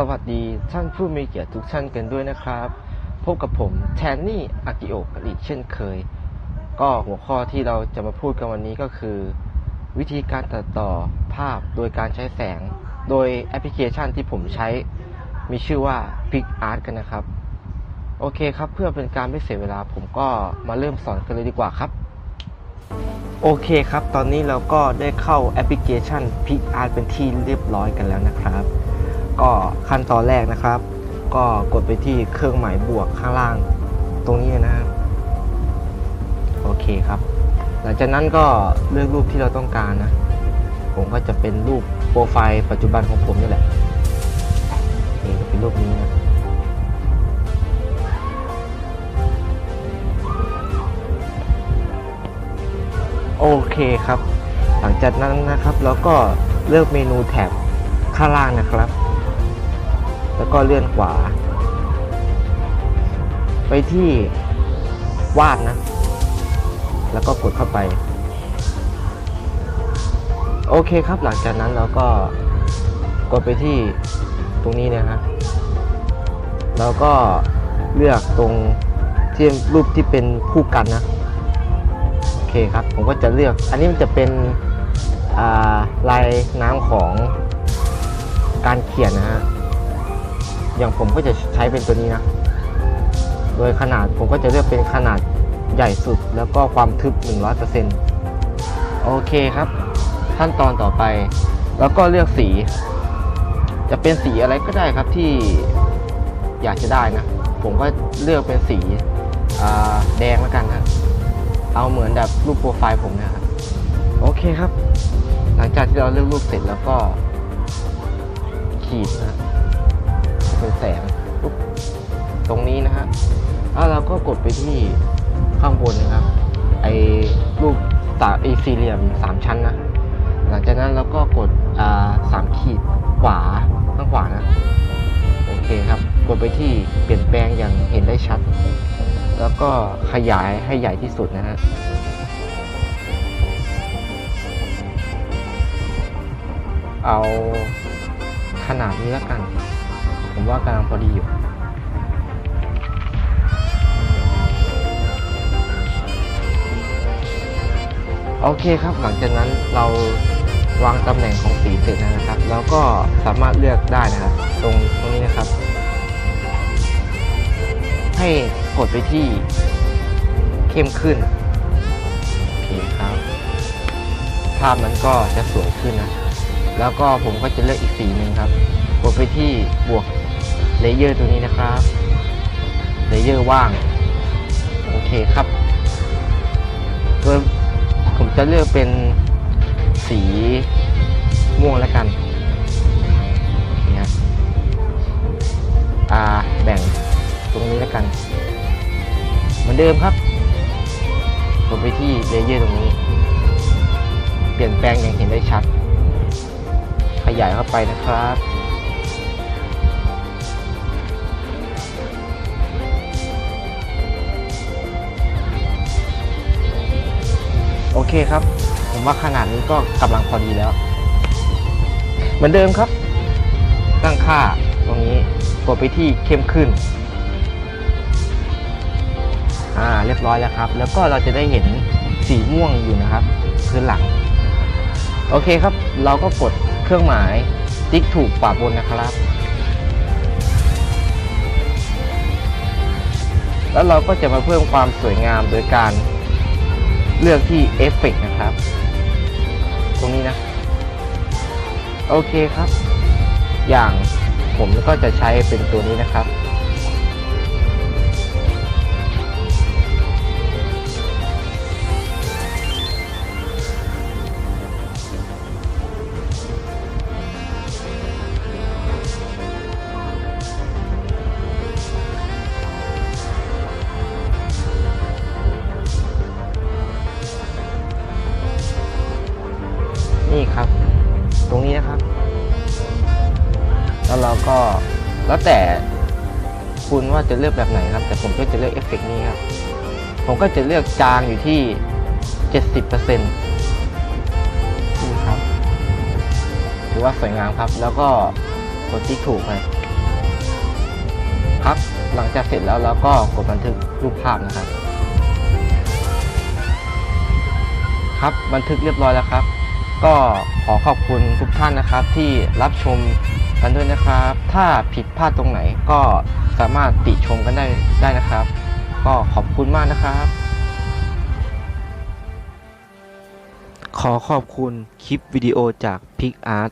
สวัสดีท่านผู้มีเกียรติทุกท่านกันด้วยนะครับ พบกับผมแทนนี่อากิโอะกันอีกเช่นเคย ก็หัวข้อที่เราจะมาพูดกันวันนี้ก็คือ วิธีการตัดต่อภาพโดยการใช้แสง โดยแอปพลิเคชันที่ผมใช้มีชื่อว่า PicArt กันนะครับ โอเคครับเพื่อเป็นการไม่เสียเวลาผมก็มาเริ่มสอนกันเลยดีกว่าครับ โอเคครับ ตอนนี้เราก็ได้เข้าแอปพลิเคชัน PicArt เป็นที่เรียบร้อยกันแล้วนะครับ ก็ขั้นตอนแรกนะครับ ก็กดไปที่เครื่องหมายบวกข้างล่างตรงนี้นะครับโอเคครับ หลังจากนั้นก็เลือกรูปที่เราต้องการนะ ผมก็จะเป็นรูปโปรไฟล์ปัจจุบันของผมนี่แหละนี่ก็เป็นรูปนี้นะโอเคครับ หลังจากนั้นนะครับเราก็เลือกเมนูแถบข้างล่างนะครับ แล้วก็เลื่อนขวา ไปที่วาดนะ แล้วก็กดเข้าไป โอเคครับหลังจากนั้นเราก็กดไปที่ตรงนี้นะฮะแล้วก็เลือกตรงที่รูปที่เป็นคู่กันนะ โอเคครับ ผมก็จะเลือก อันนี้มันจะเป็นาลายน้ำของการเขียนนะฮะ อย่างผมก็จะใช้เป็นตัวนี้นะ โดยขนาดผมก็จะเลือกเป็นขนาดใหญ่สุดแล้วก็ความทึบ 100%โอเคครับ ขั้นตอนต่อไป แล้วก็เลือกสี จะเป็นสีอะไรก็ได้ครับที่อยากจะได้นะ ผมก็เลือกเป็นสีแดงแล้วกันนะเอาเหมือนแบบรูปโปรไฟล์ผมนะครับโอเคครับ หลังจากที่เราเลือกรูปเสร็จแล้วก็ขีดนะ เป็นแสงปุ๊บตรงนี้นะฮะแล้วเราก็กดไปที่ข้างบนนะครับ ไอ้รูปตาไอ้สี่เหลี่ยมสามชั้นนะ หลังจากนั้นเราก็กดอ่าสามขีดขวาข้างขวานะโอเคครับ กดไปที่เปลี่ยนแปลงอย่างเห็นได้ชัด แล้วก็ขยายให้ใหญ่ที่สุดนะฮะเอาขนาดนี้แล้วกัน ว่ากำลังพอดีอยู่โอเคครับหลังจากนั้นเราวางตำแหน่งของสีเสร็จนะครับ แล้วก็สามารถเลือกได้นะครับ ตรงตรงนี้นะครับ ให้กดไปที่เข้มขึ้นโอเคครับ ภาพมันก็จะสวยขึ้นนะ แล้วก็ผมก็จะเลือกอีกสีหนึ่งครับ กดไปที่บวก เลเยอร์ตัวนี้นะครับเลเยอร์ว่าง โอเคครับโดยผมจะเลือกเป็นสีม่วงแล้วกันเนี่ยอ่าแบ่งตรงนี้แล้วกัน เหมือนเดิมครับกดไปที่เลเยอร์ตรงนี้ เปลี่ยนแปลงอย่างเห็นได้ชัด ขยายเข้าไปนะครับ โอเคครับ ผมว่าขนาดนี้ก็กำลังพอดีแล้ว เหมือนเดิมครับ ตั้งค่าตรงนี้กดไปที่เข้มขึ้น อ่าเรียบร้อยแล้วครับ แล้วก็เราจะได้เห็นสีม่วงอยู่นะครับ พื้นหลัง โอเคครับ เราก็กดเครื่องหมายติ๊กถูกขวาบนนะครับ แล้วเราก็จะมาเพิ่มความสวยงามโดยการ เลือกที่เอฟเฟกนะครับ ตรงนี้นะ โอเคครับ อย่างผมก็จะใช้เป็นตัวนี้นะครับ นี่ครับ ตรงนี้นะครับ แล้วเราก็แล้วแต่คุณว่าจะเลือกแบบไหนครับ แต่ผมก็จะเลือกเอฟเฟกต์นี้ครับ ผมก็จะเลือกจางอยู่ที่ 70%นี่ครับถือว่าสวยงามครับ แล้วก็กดที่ถูกไปครับ หลังจากเสร็จแล้วเราก็กดบันทึกรูปภาพนะครับ ครับบันทึกเรียบร้อยแล้วครับ ก็ขอขอบคุณทุกท่านนะครับที่รับชมกันด้วยนะครับ ถ้าผิดพลาดตรงไหนก็สามารถติชมกันได้ได้นะครับ ก็ขอบคุณมากนะครับ ขอขอบคุณคลิปวิดีโอจาก p i c Art